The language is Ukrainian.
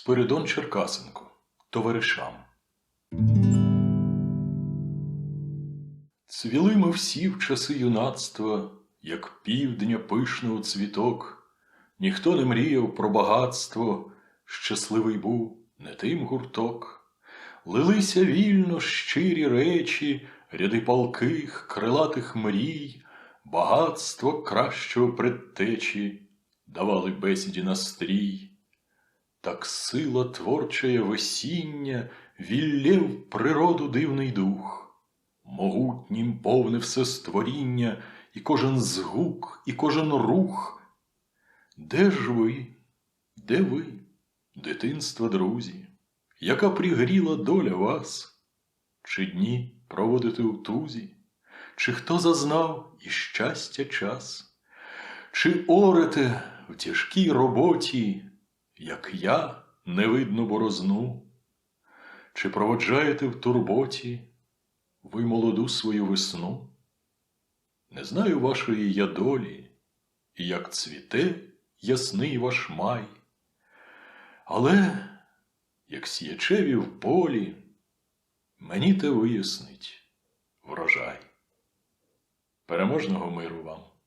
Спиридон Черкасенко Товаришам. Цвіли ми всі в часи юнацтва, як півдня пишного цвіток. Ніхто не мріяв про багатство, щасливий був не тим гурток. Лилися вільно щирі речі, ряди палких, крилатих мрій, багатство кращого предтечі давали бесіді настрій. Так сила творчая весіння віллєв природу дивний дух, могутнім повне все створіння, і кожен згук, і кожен рух. Де ж ви, де ви, дитинства друзі, яка пригріла доля вас? Чи дні проводите у тузі, чи хто зазнав і щастя час? Чи орете в тяжкій роботі, як я, не видно борозну? Чи проводжаєте в турботі ви молоду свою весну? Не знаю вашої я долі, і як цвіте ясний ваш май, але, як сіячеві в полі, мені те вияснить врожай. Переможного миру вам!